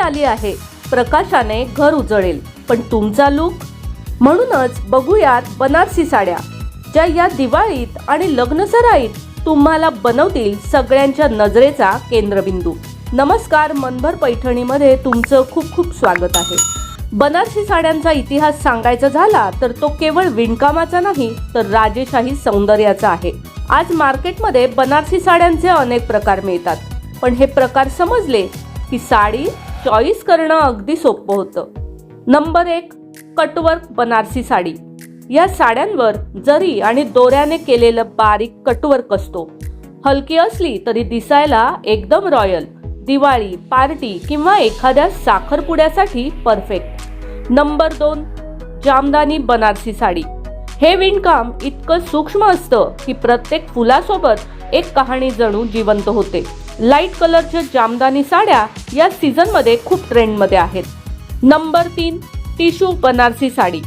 आली आहे. प्रकाशाने घर उजळेल. पण तुमचा लूक? म्हणूनच बघूयात बनारसी साड्या ज्या या दिवाळीत आणि लग्नसराईत तुम्हाला बनवतील सगळ्यांच्या नजरेचा केंद्रबिंदू. नमस्कार मनभर पैठणीमध्ये तुमचं खूप खूप स्वागत आहे. बनारसी साड्यांचा इतिहास सांगायचा झाला तर तो केवळ विणकामाचा नाही तर राजेशाही सौंदर्याचा आहे. आज मार्केटमध्ये बनारसी साड्यांचे अनेक प्रकार मिळतात. पण हे प्रकार समजले की साडी चॉईस करणं अगदी सोपं होतं. नंबर एक कटवर्क बनारसी साडी. या साड्यांवर जरी आणि दोऱ्याने केलेलं बारीक कटवर्क असतो. हलकी असली तरी दिसायला एकदम रॉयल. दिवाळी पार्टी किंवा एखाद्या साखरपुड्यासाठी परफेक्ट. नंबर दोन जामदानी बनारसी साडी. हे विणकाम इतकं सूक्ष्म असतं की प्रत्येक फुलासोबत एक कहाणी जणू जिवंत होते. लाइट कलरच्या जामदानी साड्या या सीझनमध्ये खूप ट्रेंडमध्ये आहेत. नंबर तीन टिशू बनारसी साडी.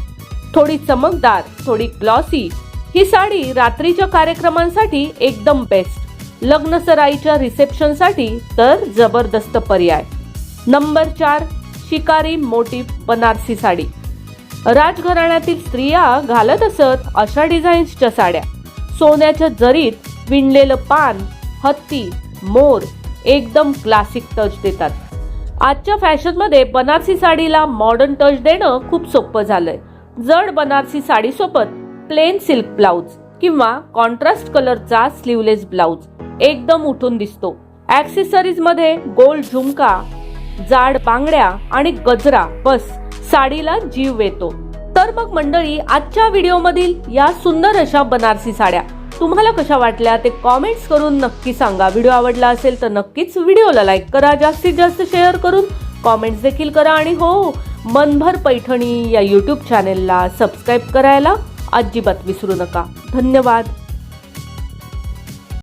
थोडी चमकदार थोडी ग्लॉसी ही साडी रात्रीच्या कार्यक्रमांसाठी एकदम बेस्ट लग्नसराईच्या रिसेप्शनसाठी तर जबरदस्त पर्याय. नंबर चार शिकारी मोटिफ बनारसी साडी. राजघराण्यातील स्त्रिया घालत असत अशा डिझाईन्सच्या साड्या. सोन्याच्या जरीत विणलेलं पान हत्ती मोर एकदम क्लासिक टच देतात. आजच्या फॅशनमध्ये बनारसी साडीला मॉडर्न टच देणं खूप सोपं झालंय. जड बनारसी साडीसोबत प्लेन सिल्क ब्लाउज किंवा कॉन्ट्रास्ट कलरचा स्लीवलेस ब्लाउज एकदम उठून दिसतो. ऍक्सेसरीजमध्ये गोल्ड झुमका जाड बांगड्या आणि गजरा बस साडीला जीव येतो तर मग मंडळी आजच्या व्हिडिओमधील या सुंदर अशा बनारसी साड्या तुम्हाला कशा वाटल्या ते कॉमेंट्स करून नक्की सांगा. व्हिडिओ आवडला असेल तर नक्कीच व्हिडिओला लाईक करा. जास्तीत जास्त शेअर करून कॉमेंट्स देखील करा आणि हो मनभर पैठणी या यूट्यूब चॅनेलला सबस्क्राईब करायला अजिबात विसरू नका. धन्यवाद.